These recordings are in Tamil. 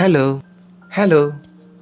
ஹலோ ஹலோ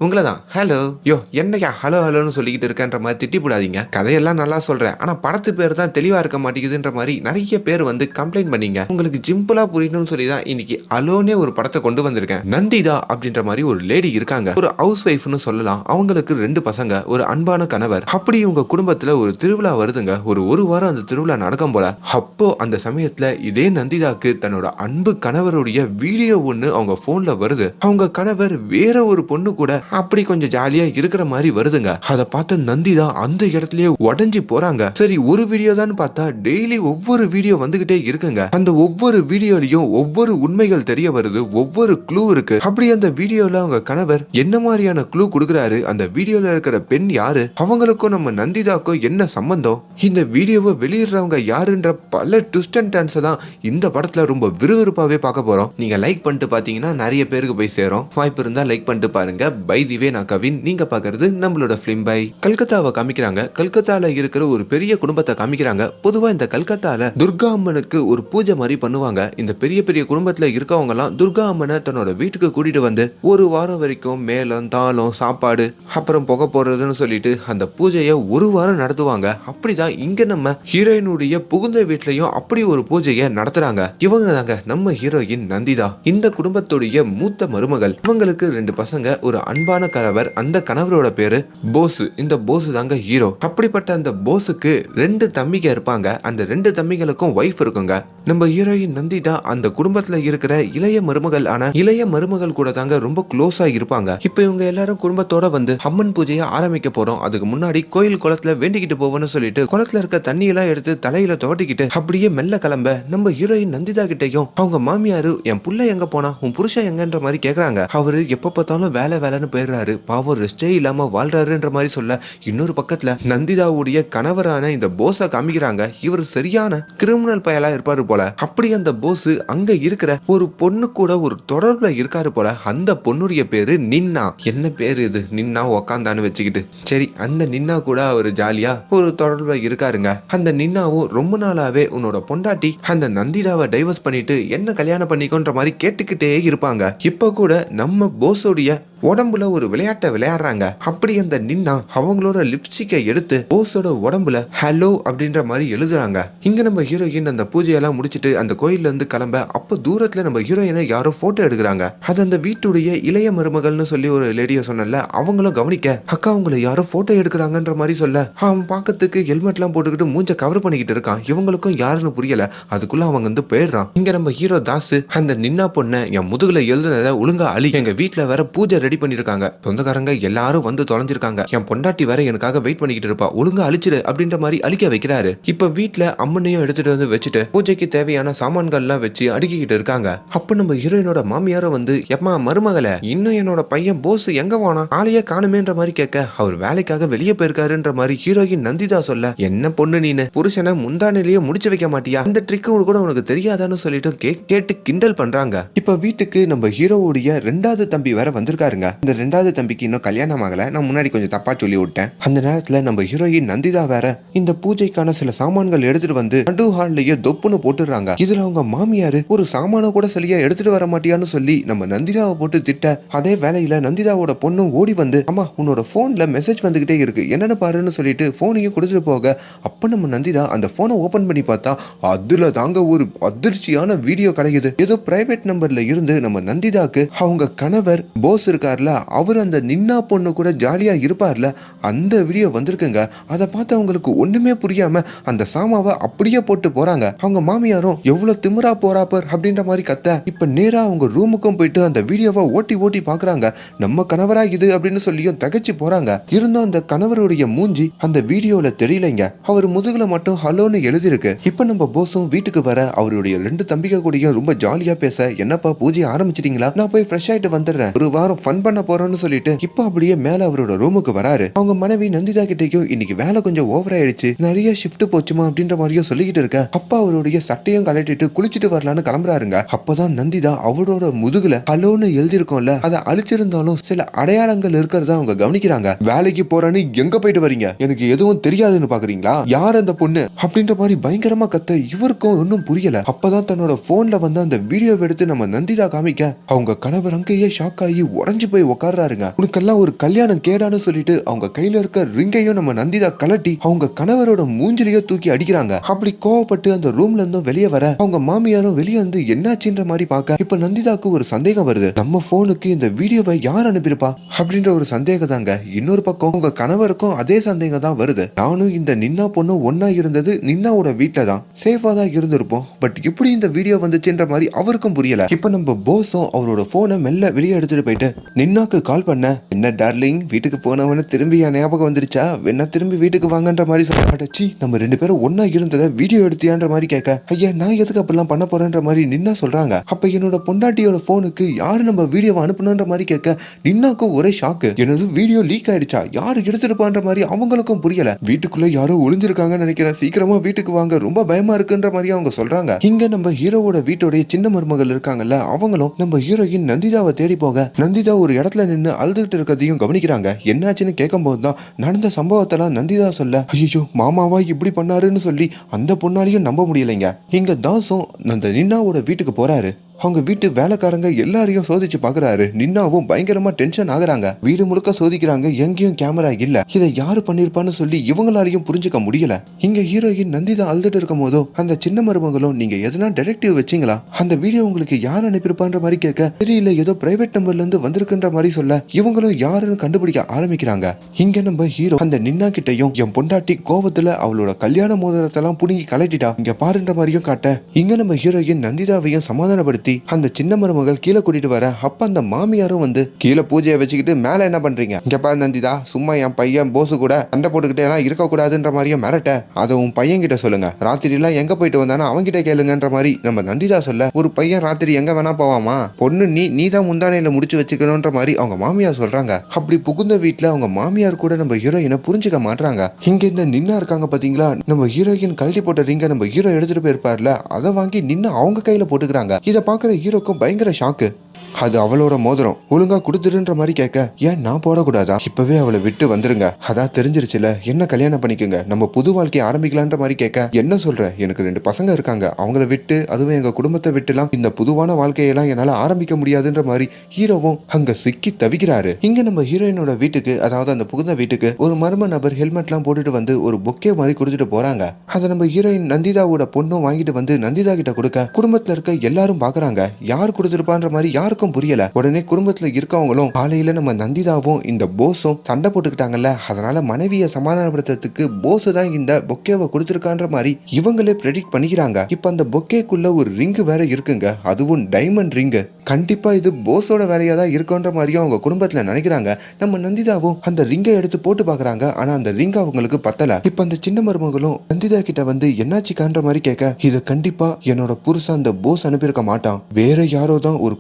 உங்களை தான் ஹலோ யோ என்னையா ஹலோ ஹலோன்னு சொல்லிக்கிட்டு இருக்கேன்ற மாதிரி திட்டி போடாதீங்க கதையெல்லாம் நல்லா சொல்கிறேன் ஆனால் படத்து பேர் தான் தெளிவாக இருக்க மாட்டேங்குதுன்ற மாதிரி நிறைய பேர் வந்து கம்ப்ளைண்ட் பண்ணீங்க. உங்களுக்கு சிம்பிளாக புரியணும்னு சொல்லி தான் இன்னைக்கு அலோனே ஒரு படத்தை கொண்டு வந்திருக்கேன். நந்திதா அப்படின்ற மாதிரி ஒரு லேடி இருக்காங்க. ஒரு ஹவுஸ் ஒய்ஃப்னு சொல்லலாம். அவங்களுக்கு ரெண்டு பசங்க ஒரு அன்பான கணவர். அப்படி உங்கள் குடும்பத்தில் ஒரு திருவிழா வருதுங்க. ஒரு ஒரு வாரம் அந்த திருவிழா நடக்கும் போல. அப்போ அந்த சமயத்தில் இதே நந்திதாக்கு தன்னோட அன்பு கணவருடைய வீடியோ ஒன்று அவங்க ஃபோனில் வருது. அவங்க கணவர் வேற ஒரு பொண்ணு கூட அப்படி கொஞ்சம் ஜாலியா இருக்கிற மாதிரி வருதுங்க. அதை பார்த்த நந்திதா அந்த இடத்துலயே உடஞ்சி போறாங்க. சரி ஒரு வீடியோ தான் பார்த்தா டெய்லி ஒவ்வொரு வீடியோ வந்துகிட்டே இருக்குங்க. அந்த ஒவ்வொரு வீடியோலயும் ஒவ்வொரு உண்மைகள் தெரிய வருது ஒவ்வொரு க்ளூ இருக்கு. அப்படி அந்த வீடியோல அவங்க கணவர் என்ன மாதிரியான க்ளூ கொடுக்குறாரு அந்த வீடியோல இருக்கிற பெண் யாரு அவங்களுக்கும் நம்ம நந்திதாக்கும் என்ன சம்பந்தம்? இந்த வீடியோவை வெளியிடுறவங்க யாருன்ற பல ட்விஸ்ட் அண்ட் டர்ன்ஸை தான் இந்த படத்துல ரொம்ப விறுவிறுப்பாவே பார்க்க போறோம். நீங்க லைக் பண்ணிட்டு பாத்தீங்கன்னா நிறைய பேருக்கு போய் சேரும். வாய்ப்பு இருந்தா லைக் பண்ணிட்டு பாருங்க. பை திவே நான் கவின். நீங்க பாக்குறது நம்மளோட பிலிம் பை. கல்கத்தாவை காமிக்கிறாங்க. கல்கத்தால இருக்கிற ஒரு பெரிய குடும்பத்தை காமிக்கிறாங்க. பொதுவா இந்த கல்கத்தால துர்கா அம்மனுக்கு ஒரு பூஜை மாதிரி பண்ணுவாங்க. இந்த பெரிய பெரிய குடும்பத்துல இருக்கவங்க எல்லாம் துர்கா அம்மனை தன்னோட வீட்டுக்கு கூட்டிட்டு வந்து ஒரு வாரம் வரைக்கும் மேளம் தாளம் சாப்பாடு அப்புறம் புகை போடுறதுன்னு சொல்லிட்டு அந்த பூஜையை ஒரு வாரம் நடத்துவாங்க. அப்படிதான் இங்க நம்ம ஹீரோயினுடைய புகுந்த வீட்லயும் அப்படி ஒரு பூஜையை நடத்துறாங்க. இவங்க தாங்க நம்ம ஹீரோயின் நந்திதா. இந்த குடும்பத்துடைய மூத்த மருமகள். இவங்களுக்கு ரெண்டு பசங்க ஒரு அன்பான கணவர் அந்த கணவரோட பேரு போஸ் இந்த போஸ் தாங்க ஹீரோ. அப்படிப்பட்ட அந்த போஸுக்கு ரெண்டு தம்பிங்க இருப்பாங்க. அந்த ரெண்டு தம்பிங்களுக்கும் ஒய்ஃப் இருக்குங்க. நம்ம ஹீரோயின் நந்திதா அந்த குடும்பத்துல இருக்கிற இளைய மருமகள் ஆன இளைய மருமகள் கூட தாங்க ரொம்ப க்ளோஸா இருப்பாங்க. இப்போ இவங்க எல்லாரும் குடும்பத்தோட வந்து அம்மன் பூஜையை ஆரம்பிக்க போறோம். அதுக்கு முன்னாடி கோயில் குளத்துல வேண்டிக்கிட்டு போவோம்னு சொல்லிட்டு குளத்துல இருக்க தண்ணியெல்லாம் எடுத்து தலையில துவட்டிக்கிட்டு அப்படியே மெல்ல கிளம்ப நம்ம ஹீரோயின் நந்திதா கிட்டையும் அவங்க மாமியாரு என் புள்ள எங்க போனா? உன் புருஷன் எங்கன்ற மாதிரி கேக்குறாங்க. அவரு எப்ப பார்த்தாலும் வேலை வேலைன்னு போயிடுறாரு. பாவம் ரெஸ்டே இல்லாம வாழ்றாருன்ற மாதிரி சொல்ல இன்னொரு பக்கத்துல நந்திதாவுடைய கணவரான இந்த போஸை காமிக்கிறாங்க. இவர் சரியான கிரிமினல் பயலா இருப்பாரு போல. அப்படி அந்த போஸ் அங்க இருக்கிற ஒரு பொண்ணு கூட ஒரு தொடர்புல இருக்காரு போல. அந்த பொண்ணுடைய பேரு நின்னா. என்ன பேரு இது? நின்னா உக்காந்தான்னு வச்சுக்கிட்டு. சரி அந்த நின்னா கூட அவர் ஜாலியா ஒரு தொடர்புல இருக்காருங்க. அந்த நின்னாவும் ரொம்ப நாளாவே உன்னோட பொண்டாட்டி அந்த நந்திதாவை டைவர்ஸ் பண்ணிட்டு என்ன கல்யாணம் பண்ணிக்கோன்ற மாதிரி கேட்டுக்கிட்டே இருப்பாங்க. இப்ப கூட நம்ம போஸோடைய உடம்புல ஒரு விளையாட்டை விளையாடுறாங்க. அப்படி அந்த நின்னா அவங்களோட லிப்ஸ்டிக்கை எடுத்து போஸோட உடம்புல ஹலோ அப்படின்ற மாதிரி எழுதுறாங்க. இங்க நம்ம ஹீரோயின் அந்த பூஜையெல்லாம் முடிச்சிட்டு அந்த கோயில்ல இருந்து கிளம்ப அப்ப தூரத்துல நம்ம ஹீரோயினை யாரோ போட்டோ எடுக்கிறாங்க. அது அந்த வீட்டுடைய இளைய மருமகள்னு சொல்லி ஒரு லேடியை சொன்னல அவங்களும் கவனிக்க அக்கா உங்களை யாரோ போட்டோ எடுக்கிறாங்கன்ற மாதிரி சொல்ல. அவன் பார்க்கறதுக்கு ஹெல்மெட்லாம் போட்டுக்கிட்டு மூஞ்ச கவர் பண்ணிக்கிட்டு இருக்கான். இவங்களுக்கும் யாருன்னு புரியல. அதுக்குள்ள அவங்க வந்து போயிடுறான். இங்க நம்ம ஹீரோ தாஸ் அந்த நின்னா பொண்ணை என் முதுகுல எழுதுனதை ஒழுங்கா அழி. எங்க வீட்டுல வேற பூஜை ரெடி பண்ணிருக்காங்க சொந்தக்காரங்க எல்லாரும் வந்து தொலைஞ்சிருக்காங்க. என் பொண்டாட்டி வேற எனக்காக வெயிட் பண்ணிக்கிட்டு இருப்பா. ஒழுங்கா அழிச்சிடு அப்படின்ற மாதிரி அழிக்க வைக்கிறாரு. இப்ப வீட்டுல அம்மனையும் எடுத்துட்டு வந்து வச்சுட்டு பூஜைக்கு தேவையான சாமான்கள்லாம் வச்சு அடுக்கிக்கிட்டு இருக்காங்க. அப்ப நம்ம ஹீரோயினோட மாமியாரும் வந்து எம்மா மருமகளை இன்னும் என்னோட பையன் போஸ் எங்க போனா? ஆளையே காணுமேன்ற மாதிரி கேட்க அவர் வேலைக்காக வெளியே போயிருக்காருன்ற மாதிரி ஹீரோயின் நந்திதா சொல்ல என்ன பொண்ணு நீனு? புருஷனை முந்தானிலேயே முடிச்சு வைக்க மாட்டியா? அந்த ட்ரிக் கூட உனக்கு தெரியாதான்னு சொல்லிட்டு கே- கேட்டு கிண்டல் பண்றாங்க. இப்ப வீட்டுக்கு நம்ம ஹீரோவுடைய ரெண்டாவது தம்பி வேற வந்திருக்காரு பாருங்க. இந்த ரெண்டாவது தம்பிக்கு இன்னும் கல்யாணம் ஆகல. நான் முன்னாடி கொஞ்சம் தப்பா சொல்லி விட்டேன் அந்த நேரத்துல நம்ம ஹீரோயின் நந்திதா வேற இந்த பூஜைக்கான சில சாமான்கள் எடுத்துட்டு வந்து நடு ஹால்லயே தொப்புன்னு போட்டுடுறாங்க. இதுல அவங்க மாமியாரு ஒரு சாமான கூட சரியா எடுத்துட்டு வர மாட்டியான்னு சொல்லி நம்ம நந்திதாவை போட்டு திட்ட அதே வேலையில நந்திதாவோட பொண்ணும் ஓடி வந்து அம்மா உன்னோட போன்ல மெசேஜ் வந்துகிட்டே இருக்கு. என்னன்னு பாருன்னு சொல்லிட்டு போனையும் கொடுத்துட்டு போக அப்ப நம்ம நந்திதா அந்த போனை ஓபன் பண்ணி பார்த்தா அதுல தாங்க ஒரு அதிர்ச்சியான வீடியோ கிடைக்குது. ஏதோ பிரைவேட் நம்பர்ல இருந்து நம்ம நந்திதாக்கு அவங்க கணவர் போஸ் இருக்க இருக்கார்ல அவர் அந்த நின்னா பொண்ணு கூட ஜாலியாக இருப்பார்ல? அந்த வீடியோ வந்திருக்குங்க. அதை பார்த்து அவங்களுக்கு ஒன்றுமே புரியாம அந்த சாமாவை அப்படியே போட்டு போறாங்க. அவங்க மாமியாரும் எவ்வளவு திமிரா போறாப்பர் அப்படின்ற மாதிரி கத்த இப்ப நேரா அவங்க ரூமுக்கும் போயிட்டு அந்த வீடியோவை ஓட்டி ஓட்டி பாக்குறாங்க நம்ம கணவரா இது? அப்படின்னு சொல்லியும் தகச்சு போறாங்க. இருந்தும் அந்த கணவருடைய மூஞ்சி அந்த வீடியோல தெரியலைங்க. அவர் முதுகுல மட்டும் ஹலோன்னு எழுதியிருக்கு. இப்ப நம்ம போஸும் வீட்டுக்கு வர அவருடைய ரெண்டு தம்பிக கூடயும் ரொம்ப ஜாலியா பேச என்னப்பா பூஜை ஆரம்பிச்சிட்டீங்களா? நான் போய் ஃப்ரெஷ் ஆயிட்டு வந்துடுறேன். ஒரு வாரம் ஃபன் ரன் பண்ண போறோம்னு சொல்லிட்டு இப்போ அப்படியே மேல அவரோட ரூமுக்கு வராரு. அவங்க மனைவி நந்திதா கிட்டேயும் இன்னைக்கு வேலை கொஞ்சம் ஓவர் ஆயிடுச்சு. நிறைய ஷிஃப்ட் போச்சுமா அப்படின்ற மாதிரியும் சொல்லிக்கிட்டு இருக்க. அப்பா அவருடைய சட்டையும் கலட்டிட்டு குளிச்சுட்டு வரலான்னு கிளம்புறாருங்க. அப்பதான் நந்திதா அவரோட முதுகுல ஹலோன்னு எழுதியிருக்கோம்ல அதை அழிச்சிருந்தாலும் சில அடையாளங்கள் இருக்கிறத அவங்க கவனிக்கிறாங்க. வேலைக்கு போறேன்னு எங்க போயிட்டு வரீங்க? எனக்கு எதுவும் தெரியாதுன்னு பாக்குறீங்களா? யார் அந்த பொண்ணு? அப்படின்ற மாதிரி பயங்கரமா கத்த இவருக்கும் ஒன்னும் புரியல. அப்பதான் தன்னோட போன்ல வந்து அந்த வீடியோ எடுத்து நம்ம நந்திதா காமிக்க அவங்க கணவர் அங்கேயே ஷாக் ஆகி உறைஞ்சு போய் உட்கார்றாருங்க உனக்கெல்லாம் ஒரு கல்யாணம் கேடான்னு சொல்லிட்டு அவங்க கையில இருக்க ரிங்கையும் நம்ம நந்திதா கலட்டி அவங்க கணவரோட மூஞ்சிலையோ தூக்கி அடிக்கிறாங்க. அப்படி கோவப்பட்டு அந்த ரூம்ல இருந்தும் வெளியே வர அவங்க மாமியாரும் வெளியே வந்து என்னாச்சுன்ற மாதிரி பார்க்க இப்ப நந்திதாக்கு ஒரு சந்தேகம் வருது. நம்ம போனுக்கு இந்த வீடியோவை யார் அனுப்பியிருப்பா? அப்படின்ற ஒரு சந்தேகம் தாங்க இன்னொரு பக்கம் உங்க கணவருக்கும் அதே சந்தேகம் தான் வருது. நானும் இந்த நின்னா பொண்ணும் ஒன்னா இருந்தது நின்னாவோட வீட்டில தான். சேஃபா தான் இருந்திருப்போம். பட் எப்படி இந்த வீடியோ வந்துச்சுன்ற மாதிரி அவருக்கும் புரியல. இப்ப நம்ம போஸும் அவரோட போனை மெல்ல வெளியே எடுத்துட்டு போயிட்டு நின்னாக்கு கால் பண்ண. என்ன டார்லிங் வீட்டுக்கு போனவன திரும்பி என் ஞாபகம் வந்துருச்சா? வேணா திரும்பி வீட்டுக்கு வாங்கன்ற மாதிரி சொல்லி நம்ம ரெண்டு பேரும் ஒன்னா இருந்ததை வீடியோ எடுத்தியான்ற மாதிரி கேட்க. ஐயா நான் எதுக்கு அப்படிலாம் பண்ண போறேன்ற மாதிரி நின்னா சொல்றாங்க. அப்ப என்னோட பொண்டாட்டியோட போனுக்கு யாரு நம்ம வீடியோவை அனுப்பணுன்ற மாதிரி கேட்க நின்னாக்கும் ஒரே ஷாக்கு எனது வீடியோ லீக் ஆயிடுச்சா? யாரு எடுத்துருப்பான்ற மாதிரி அவங்களுக்கும் புரியல. வீட்டுக்குள்ள யாரோ ஒளிஞ்சிருக்காங்கன்னு நினைக்கிறேன். சீக்கிரமா வீட்டுக்கு வாங்க ரொம்ப பயமா இருக்குன்ற மாதிரி அவங்க சொல்றாங்க. இங்க நம்ம ஹீரோவோட வீட்டோடைய சின்ன மருமகள் இருக்காங்கல்ல அவங்களும் நம்ம ஹீரோயின் நந்திதாவை தேடி போக. நந்திதா ஒரு இடத்துல நின்று அழுதுகிட்டு இருக்கிறதையும் கவனிக்கிறாங்க. என்னாச்சுன்னு கேட்கும்போது தான் நடந்த சம்பவத்தெல்லாம் நந்திதா சொல்ல ஐயோ மாமாவா இப்படி பண்ணாருன்னு சொல்லி அந்த பொண்ணாலையும் நம்ப முடியலைங்க. இங்க தாசும் அந்த நின்னாவோட வீட்டுக்கு போறாரு. அவங்க வீட்டு வேலைக்காரங்க எல்லாரையும் சோதிச்சு பாக்குறாரு. நின்னாவும் பயங்கரமா டென்ஷன் ஆகுறாங்க. வீடு முழுக்க சோதிக்கிறாங்க. எங்கேயும் கேமரா இல்ல. இதை யாரு பண்ணிருப்பான்னு சொல்லி இவங்களாலையும் புரிஞ்சுக்க முடியல. இங்க ஹீரோயின் நந்திதா அழுதுட்டு இருக்கும் போதோ அந்த சின்ன மருமகளும் நீங்க எதனா டெடெக்டிவ் வச்சீங்களா? அந்த வீடியோ உங்களுக்கு யார் அனுப்பியிருப்பான்ற மாதிரி கேட்க தெரியல ஏதோ பிரைவேட் நம்பர்ல இருந்து வந்திருக்குன்ற மாதிரி சொல்ல இவங்களும் யாருன்னு கண்டுபிடிக்க ஆரம்பிக்கிறாங்க. இங்க நம்ம ஹீரோ அந்த நின்னா கிட்டையும் என் பொண்டாட்டி கோவத்துல அவளோட கல்யாண மோதிரத்தெல்லாம் புடுங்கி கலட்டிட்டா இங்க பாருன்ற மாதிரியும் காட்ட இங்க நம்ம ஹீரோயின் நந்திதாவையும் சமாதானப்படுத்தி அந்த சின்ன மருமகள் கீழே கூட்டிட்டு வர அப்ப அந்த மாமியாரும் வந்து கீழே பூஜையை வச்சுக்கிட்டு மேல என்ன பண்றீங்க? இங்க பாரு நந்திதா சும்மா என் பையன் போசு கூட சண்டை போட்டுக்கிட்டே எல்லாம் இருக்க கூடாதுன்ற மாதிரியும் மிரட்ட. அதை உன் பையன் கிட்ட சொல்லுங்க. ராத்திரி எல்லாம் எங்க போயிட்டு வந்தானா அவன்கிட்ட கேளுங்கன்ற மாதிரி நம்ம நந்திதா சொல்ல ஒரு பையன் ராத்திரி எங்க வேணா போவாமா? பொண்ணு நீ நீ தான் முந்தானையில முடிச்சு வச்சுக்கணும்ன்ற மாதிரி அவங்க மாமியார் சொல்றாங்க. அப்படி புகுந்த வீட்டுல அவங்க மாமியார் கூட நம்ம ஹீரோயினை புரிஞ்சுக்க மாட்றாங்க. இங்க இந்த நின்னா இருக்காங்க பாத்தீங்களா? நம்ம ஹீரோயின் கழட்டி போட்ட ரிங்க நம்ம ஹீரோ எடுத்துட்டு போயிருப்பார்ல அதை வாங்கி நின்னு அவங்க கையில போட்டுக்கிறாங்க. இதை பார்க்குற ஹீரோக்கும் பயங்கர ஷாக்கு அது அவளோட மோதிரம். ஒழுங்கா கொடுத்துருன்ற மாதிரி கேட்க ஏன் நான் போடக்கூடாதா? இப்பவே அவளை விட்டு வந்துருங்க. அதான் தெரிஞ்சிருச்சுல. என்ன கல்யாணம் பண்ணிக்கோங்க? நம்ம புது வாழ்க்கையை ஆரம்பிக்கலான்ற மாதிரி கேட்க என்ன சொல்ற? எனக்கு ரெண்டு பசங்க இருக்காங்க. அவங்கள விட்டு அதுவும் எங்க குடும்பத்தை விட்டுலாம் இந்த புதுவான வாழ்க்கையெல்லாம் என்னால ஆரம்பிக்க முடியாதுன்ற மாதிரி ஹீரோவும் அங்க சிக்கி தவிக்கிறாரு. இங்க நம்ம ஹீரோயினோட வீட்டுக்கு அதாவது அந்த புகுந்த வீட்டுக்கு ஒரு மர்ம நபர் ஹெல்மெட்லாம் போட்டுட்டு வந்து ஒரு பொக்கே மாதிரி கொடுத்துட்டு போறாங்க. அதை நம்ம ஹீரோயின் நந்திதாவோட பொண்ணும் வாங்கிட்டு வந்து நந்திதா கிட்ட கொடுக்க குடும்பத்துல இருக்க எல்லாரும் பாக்குறாங்க. யார் கொடுத்துருப்பான்ற மாதிரி யார் யாருக்கும் புரியல. உடனே குடும்பத்துல இருக்கவங்களும் காலையில நம்ம நந்திதாவும் இந்த போஸும் சண்டை போட்டுக்கிட்டாங்கல்ல. அதனால மனைவியை சமாதானப்படுத்துறதுக்கு போஸ் தான் இந்த பொக்கேவை கொடுத்துருக்கான்ற மாதிரி இவங்களே ப்ரெடிக்ட் பண்ணிக்கிறாங்க. இப்ப அந்த பொக்கேக்குள்ள ஒரு ரிங்கு வேற இருக்குங்க. அதுவும் டைமண்ட் ரிங்கு கண்டிப்பா இது போஸோட வேலையா தான் இருக்குன்ற மாதிரியும் அவங்க குடும்பத்துல நினைக்கிறாங்க. நம்ம நந்திதாவும் அந்த ரிங்கை எடுத்து போட்டு பாக்குறாங்க ஆனா அந்த ரிங் அவங்களுக்கு பத்தல. இப்ப அந்த சின்ன மருமகளும் நந்திதா கிட்ட வந்து என்னாச்சுக்கான்ற மாதிரி கேட்க. இது கண்டிப்பா என்னோட புருஷன் அந்த போஸ் அனுப்பியிருக்க மாட்டான். வேற யாரோ தான் ஒரு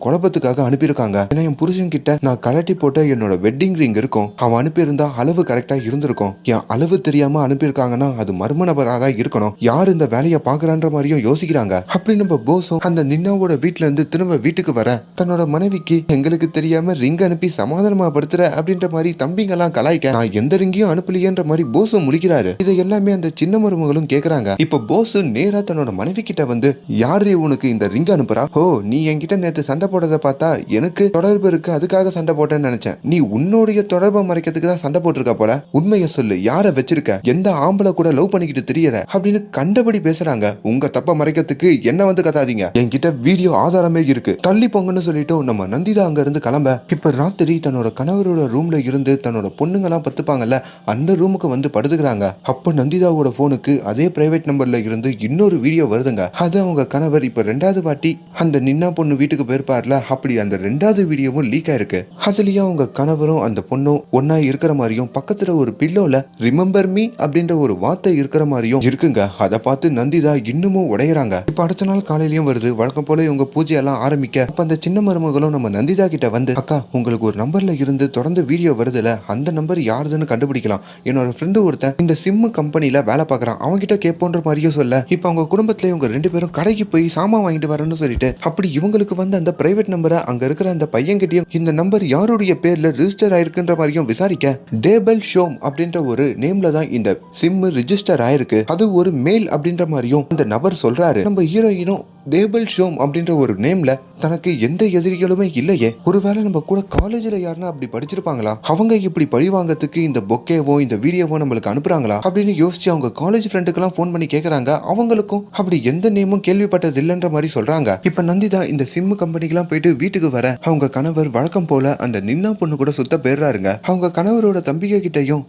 குழப்பத்துக்காக அனுப்பியிருக்காங்க. ஏன்னா என் புருஷன் கிட்ட நான் கலட்டி போட்ட என்னோட வெட்டிங் ரிங் இருக்கும். அவன் அனுப்பியிருந்தா அளவு கரெக்டா இருந்திருக்கும். என் அளவு தெரியாம அனுப்பியிருக்காங்கன்னா அது மர்ம நபராக தான் இருக்கணும். யார் இந்த வேலையை பாக்குறான்ற மாதிரியும் யோசிக்கிறாங்க. அப்படி நம்ம போஸும் அந்த நின்னாவோட வீட்ல இருந்து திரும்ப வீட்டுக்கு வர தன்னோட மனைவிக்கு எங்களுக்கு தெரியாம ரிங் அனுப்பி சமாதானமா படுத்துற அப்படின்ற மாதிரி தம்பிங்கெல்லாம் கலாய்க்க நான் எந்த ரிங்கையும் அனுப்பலையேன்ற மாதிரி போஸும் முடிக்கிறாரு இதை எல்லாமே அந்த சின்ன மருமகளும் கேக்குறாங்க. இப்ப போஸ் நேரா தன்னோட மனைவி கிட்ட வந்து யாரு உனக்கு இந்த ரிங் அனுப்புறா? ஓ நீ என்கிட்ட நேத்து சண்டை போடுறத பார்த்து எனக்கு தொடர்பு இருக்கு அதுக்காக சண்டை போட்டேன்னு நினைச்சேன். நீ உன்னுடைய தொடர்பை மறைக்கிறதுக்கு தான் சண்டை போட்டிருக்க போல? உண்மையை சொல்லு யார வச்சிருக்க? எந்த ஆம்பளை கூட லவ் பண்ணிக்கிட்டு தெரியற? அப்படின்னு கண்டபடி பேசுறாங்க. உங்க தப்ப மறைக்கிறதுக்கு என்ன வந்து கத்தாதீங்க. என்கிட்ட வீடியோ ஆதாரமே இருக்கு. தள்ளி போங்கன்னு சொல்லிட்டு நம்ம நந்திதா அங்க இருந்து கிளம்ப. இப்ப ராத்திரி தன்னோட கணவரோட ரூம்ல இருந்து தன்னோட பொண்ணுங்கெல்லாம் பத்துப்பாங்கல்ல அந்த ரூமுக்கு வந்து படுத்துக்கிறாங்க. அப்ப நந்திதாவோட போனுக்கு அதே பிரைவேட் நம்பர்ல இருந்து இன்னொரு வீடியோ வருதுங்க. அது அவங்க கணவர் இப்ப ரெண்டாவது வாட்டி அந்த நின்னா பொண்ணு வீட்டுக்கு போயிருப்பார்ல அப்படி அப்படி அந்த ரெண்டாவது வீடியோவும் லீக் ஆயிருக்கு. அதுலயும் அவங்க கணவரும் அந்த பொண்ணும் ஒன்னா இருக்கிற மாதிரியும் பக்கத்துல ஒரு பில்லோல ரிமெம்பர் மீ அப்படின்ற ஒரு வார்த்தை இருக்கிற மாதிரியும் இருக்குங்க. அதை பார்த்து நந்திதா இன்னமும் உடையறாங்க. இப்ப அடுத்த நாள் காலையிலயும் வருது. வழக்கம் போல இவங்க பூஜையெல்லாம் ஆரம்பிக்க. அப்ப அந்த சின்ன மருமகளும் நம்ம நந்திதா கிட்ட வந்து அக்கா உங்களுக்கு ஒரு நம்பர்ல இருந்து தொடர்ந்து வீடியோ வருதுல. அந்த நம்பர் யாருதுன்னு கண்டுபிடிக்கலாம். என்னோட ஃப்ரெண்டு ஒருத்தன் இந்த சிம் கம்பெனில வேலை பார்க்குறான். அவன்கிட்ட கேட்போன்ற மாதிரியும் சொல்ல. இப்ப அவங்க குடும்பத்துல இவங்க ரெண்டு பேரும் கடைக்கு போய் சாமான் வாங்கிட்டு வரேன்னு சொல்லிட்டு அப்படி இவங்களுக்கு வந்து அந்த பிரைவேட் நம்பரை அங்க இருக்கிற அந்த பையன்கிட்டயும் இந்த நம்பர் யாருடைய பேர்ல ரெஜிஸ்டர் ஆயிருக்குன்ற மாதிரியும் விசாரிக்க டேபல் ஷோம் அப்படின்ற ஒரு நேம்ல தான் இந்த சிம் ரிஜிஸ்டர் ஆயிருக்கு. அது ஒரு மெயில் அப்படின்ற மாதிரியும் அந்த நபர் சொல்றாரு. நம்ம ஹீரோயினும் டேபிள் ஷோம் அப்படின்ற ஒரு நேம்ல தனக்கு எந்த எதிரிகளுமே இல்லையே. ஒருவேளை நம்ம கூட காலேஜ்ல யாருன்னா அப்படி படிச்சிருப்பாங்களா? அவங்க இப்படி பழி வாங்கறதுக்கு இந்த பொக்கேவோ இந்த வீடியோவோ நம்மளுக்கு அனுப்புறாங்களா? அப்படின்னு யோசிச்சு அவங்க காலேஜ் ஃப்ரெண்டுக்கெல்லாம் ஃபோன் பண்ணி கேட்கறாங்க அவங்களுக்கும் அப்படி எந்த நேமும் கேள்விப்பட்டது இல்லைன்ற மாதிரி சொல்றாங்க. இப்ப நந்திதா இந்த சிம் கம்பெனிக்கெல்லாம் போயிட்டு வீட்டுக்கு வர. அவங்க கணவர் வழக்கம் போல அந்த நின்னா பொண்ணு கூட சுத்த போயிடுறாருங்க. அவங்க கணவரோட தம்பிக கிட்டயும்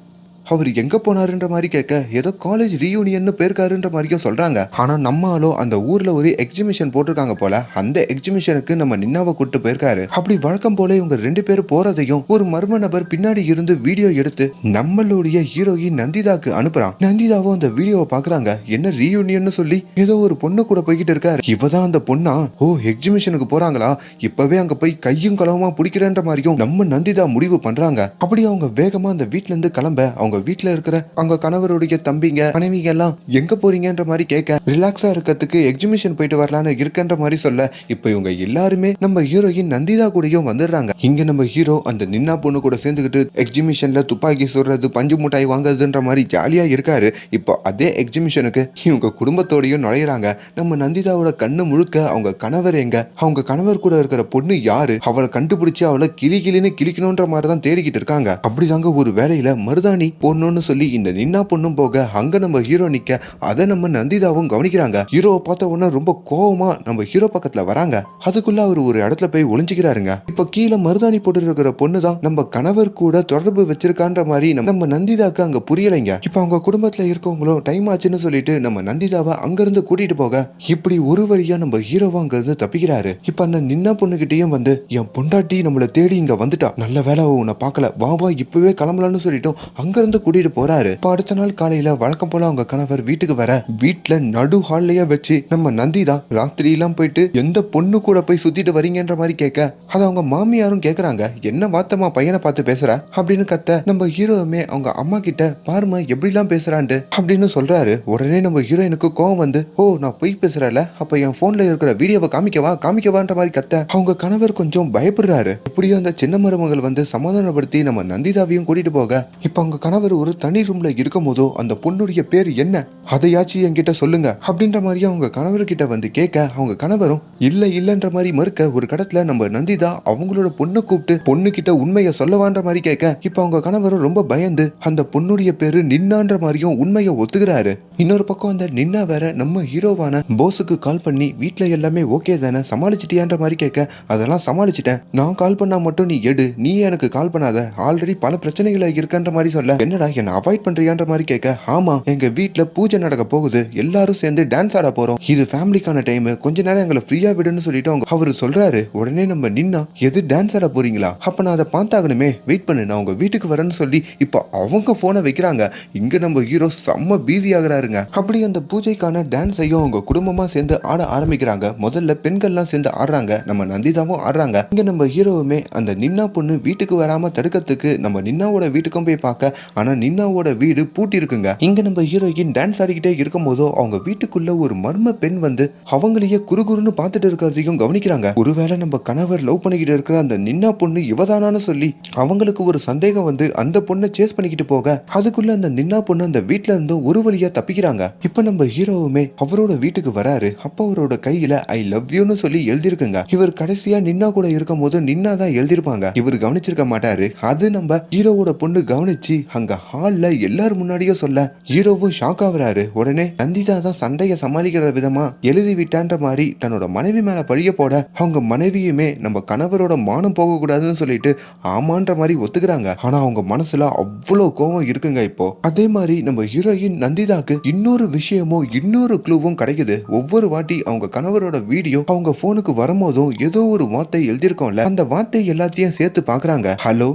அவர் எங்க போனாருன்ற மாதிரி கேட்க ஏதோ காலேஜ் ரீயூனியன் போயிருக்காருன்ற மாதிரியும் சொல்றாங்க. ஆனா நம்ம ஆளோ அந்த ஊர்ல ஒரு எக்ஸிபிஷன் போட்டிருக்காங்க போல அந்த எக்ஸிபிஷனுக்கு நம்ம நின்னாவை கூட்டு போயிருக்காரு. அப்படி வழக்கம் போல இவங்க ரெண்டு பேரும் போறதையும் ஒரு மர்ம நபர் பின்னாடி இருந்து வீடியோ எடுத்து நம்மளுடைய ஹீரோயின் நந்திதாக்கு அனுப்புறான். நந்திதாவும் அந்த வீடியோவை பாக்குறாங்க என்ன ரீயூனியன் சொல்லி ஏதோ ஒரு பொண்ணு கூட போய்கிட்டு இருக்காரு. இவதான் அந்த பொண்ணா? ஓ எக்ஸிபிஷனுக்கு போறாங்களா? இப்பவே அங்க போய் கையும் களவுமா பிடிக்கிறேன்ற மாதிரியும் நம்ம நந்திதா முடிவு பண்றாங்க. அப்படி அவங்க வேகமா அந்த வீட்டுல இருந்து கிளம்ப அவங்க வீட்டுல இருக்கிற அவங்க கணவருடைய தம்பிங்க மனைவிங்க எல்லாம் எங்க போறீங்கன்ற மாதிரி கேட்க ரிலாக்ஸா இருக்கிறதுக்கு எக்ஸிபிஷன் போயிட்டு வரலான்னு இருக்கன்ற மாதிரி சொல்ல இப்ப இவங்க எல்லாருமே நம்ம ஹீரோயின் நந்திதா கூடயும் வந்துடுறாங்க. இங்க நம்ம ஹீரோ அந்த நின்னா பொண்ணு கூட சேர்ந்துக்கிட்டு எக்ஸிபிஷன்ல துப்பாக்கி சுடுறது பஞ்சு மிட்டாய் வாங்குறதுன்ற மாதிரி ஜாலியா இருக்காரு. இப்போ அதே எக்ஸிபிஷனுக்கு இவங்க குடும்பத்தோடயும் நுழையிறாங்க. நம்ம நந்திதாவோட கண்ணு முழுக்க அவங்க கணவர் எங்க? அவங்க கணவர் கூட இருக்கிற பொண்ணு யாரு? அவளை கண்டுபிடிச்சு அவளை கிளி கிளின்னு கிளிக்கணும்ன்ற மாதிரி தான் தேடிக்கிட்டு இருக்காங்க. அப்படிதாங்க ஒரு வேலையில மருதாணி பொண்ணுன்னு சொல்லி இந்த நின்னா பொண்ணும் போக அங்க நம்ம ஹீரோ நிக்க அதை நம்ம நந்திதாவும் கவனிக்கிறாங்க. ஹீரோவை பார்த்த உடனே ரொம்ப கோவமா நம்ம ஹீரோ பக்கத்துல வராங்க. அதுக்குள்ள அவர் ஒரு இடத்துல போய் ஒளிஞ்சுக்கிறாருங்க. இப்ப கீழே மருதாணி போட்டு இருக்கிற பொண்ணு தான் நம்ம கணவர் கூட தொடர்பு வச்சிருக்கான்ற மாதிரி நம்ம- நந்திதாக்கு அங்க புரியலைங்க. இப்ப அவங்க குடும்பத்துல இருக்கவங்களும் டைம் ஆச்சுன்னு சொல்லிட்டு நம்ம நந்திதாவை அங்கிருந்து கூட்டிட்டு போக இப்படி ஒரு வழியா நம்ம ஹீரோவா அங்கிருந்து தப்பிக்கிறாரு. இப்ப அந்த நின்ன பொண்ணுகிட்டயும் வந்து என் பொண்டாட்டி நம்மள தேடி இங்க வந்துட்டா. நல்ல வேலை உன்னை பார்க்கல. வா வா இப்பவே கிளம்பலாம்னு சொல்லிட்டு அங்கிருந்து கூட்டிட்டு போறாரு. இப்ப அடுத்த நாள் காலையில வழக்கம் போல அவங்க கணவர் வீட்டுக்கு வர. வீட்டுல நடு ஹால்லயே வச்சு நம்ம நந்திதா ராத்திரி எல்லாம் போயிட்டு எந்த பொண்ணு கூட போய் சுத்திட்டு வரீங்கன்ற மாதிரி கேட்க. அது அவங்க மாமியாரும் கேக்குறாங்க. என்ன வாத்தமா பையனை பார்த்து பேசுற? அப்படின்னு கத்த நம்ம ஹீரோவுமே அவங்க அம்மா கிட்ட பாருமா எப்படிலாம் பேசுறான்ட்டு அப்படின்னு சொல்றாரு. உடனே நம்ம ஹீரோயினுக்கு கோவம் வந்து ஓ நான் போய் பேசுறல அப்ப என் போன்ல இருக்கிற வீடியோவை காமிக்கவா காமிக்கவான்ற மாதிரி கத்த அவங்க கணவர் கொஞ்சம் பயப்படுறாரு. இப்படியும் அந்த சின்ன மருமகள் வந்து சமாதானப்படுத்தி நம்ம நந்திதாவையும் கூட்டிட்டு போக. இப்ப அவங்க கணவர் கணவர் ஒரு தனி ரூம்ல இருக்கும் போதோ அந்த பொண்ணுடைய பேர் என்ன? அதையாச்சும் என்கிட்ட சொல்லுங்க. அப்படின்ற மாதிரி அவங்க கணவர்கிட்ட வந்து கேட்க அவங்க கணவரும் இல்ல இல்லன்ற மாதிரி மறுக்க ஒரு கடத்துல நம்ம நந்திதா அவங்களோட பொண்ணை கூப்பிட்டு பொண்ணு கிட்ட உண்மையை சொல்லவான்ற மாதிரி கேட்க இப்ப அவங்க கணவரும் ரொம்ப பயந்து அந்த பொண்ணுடைய பேரு நின்னான்ற மாதிரியும் உண்மையை ஒத்துக்கிறாரு. இன்னொரு பக்கம் அந்த நின்னா வேற நம்ம ஹீரோவான போஸுக்கு கால் பண்ணி வீட்டுல எல்லாமே ஓகே தானே சமாளிச்சிட்டியான்ற மாதிரி கேட்க அதெல்லாம் சமாளிச்சிட்டேன். நான் கால் பண்ணா மட்டும் நீ எடு. நீ எனக்கு கால் பண்ணாத. ஆல்ரெடி பல பிரச்சனைகள் இருக்கன்ற மாதிரி சொல்ல என்னடா என்ன அவாய்ட் பண்றியான்ற மாதிரி கேட்க ஆமா எங்க வீட்டுல பூஜை நடக்க போகுது. எல்லாரும் சேர்ந்து டான்ஸ் ஆட போறோம். இது ஃபேமிலிக்கான டைம் கொஞ்ச நேரம் எங்களை ஃப்ரீயா விடுன்னு சொல்லிட்டு அவங்க அவரு சொல்றாரு உடனே நம்ம நின்னா எது டான்ஸ் ஆட போறீங்களா? அப்ப நான் அதை பார்த்தாகணுமே. வெயிட் பண்ணு நான் உங்க வீட்டுக்கு வரேன்னு சொல்லி இப்போ அவங்க போனை வைக்கிறாங்க. இங்க நம்ம ஹீரோ செம்ம பீதி ஆகுறாருங்க. அப்படி அந்த பூஜைக்கான டான்ஸையும் அவங்க குடும்பமா சேர்ந்து ஆட ஆரம்பிக்கிறாங்க. முதல்ல பெண்கள்லாம் சேர்ந்து ஆடுறாங்க. நம்ம நந்திதாவும் ஆடுறாங்க. இங்க நம்ம ஹீரோவுமே அந்த நின்னா பொண்ணு வீட்டுக்கு வராம தடுக்கிறதுக்கு நம்ம நின்னாவோட வீட்டுக்கும் போய் பார்க்க ஆனா நின்னாவோட வீடு பூட்டி இருக்குங்க இங்க நம்ம ஹீரோயின் டான்ஸ் ஆடிக்கிட்டே இருக்கும் போதோ அவங்க வீட்டுக்குள்ள ஒரு மர்ம பெண் வந்து அவங்களையே குறுகுறுன்னு பார்த்துட்டு இருக்கிறதையும் கவனிக்கிறாங்க. ஒருவேளை நம்ம கணவர் லவ் பண்ணிக்கிட்டு இருக்கிற அந்த நின்னா பொண்ணு இவதானான்னு சொல்லி அவங்களுக்கு ஒரு சந்தேகம் வந்து அந்த பொண்ணை சேஸ் பண்ணிக்கிட்டு போக அதுக்குள்ள அந்த நின்னா பொண்ணு அந்த வீட்ல இருந்து ஒரு வழியா தப்பிக்கிறாங்க. இப்ப நம்ம ஹீரோவுமே அவரோட வீட்டுக்கு வராரு. அப்ப அவரோட கையில ஐ லவ் யூன்னு சொல்லி எழுதிருக்குங்க இவர் கடைசியா நின்னா கூட இருக்கும் போது நின்னா தான் எழுதிருப்பாங்க இவர் கவனிச்சிருக்க மாட்டாரு. அது நம்ம ஹீரோவோட பொண்ணு கவனிச்சு அங்க அங்க ஹால்ல எல்லாரும் முன்னாடியும் சொல்ல ஹீரோவும் ஷாக் ஆகுறாரு. உடனே நந்திதா தான் சண்டையை சமாளிக்கிற விதமா எழுதி விட்டான்ற மாதிரி தன்னோட மனைவி மேல பழிய போட அவங்க மனைவியுமே நம்ம கணவரோட மானம் போகக்கூடாதுன்னு சொல்லிட்டு ஆமான்ற மாதிரி ஒத்துக்கிறாங்க. ஆனா அவங்க மனசுல அவ்வளோ கோவம் இருக்குங்க இப்போ. அதே மாதிரி நம்ம ஹீரோயின் நந்திதாக்கு இன்னொரு விஷயமும் இன்னொரு க்ளூவும் கிடைக்குது. ஒவ்வொரு வாட்டி அவங்க கணவரோட வீடியோ அவங்க போனுக்கு வரும்போதும் ஏதோ ஒரு வார்த்தை எழுதியிருக்கோம்ல அந்த வார்த்தை எல்லாத்தையும் சேர்த்து பாக்குறாங்க ஹலோ?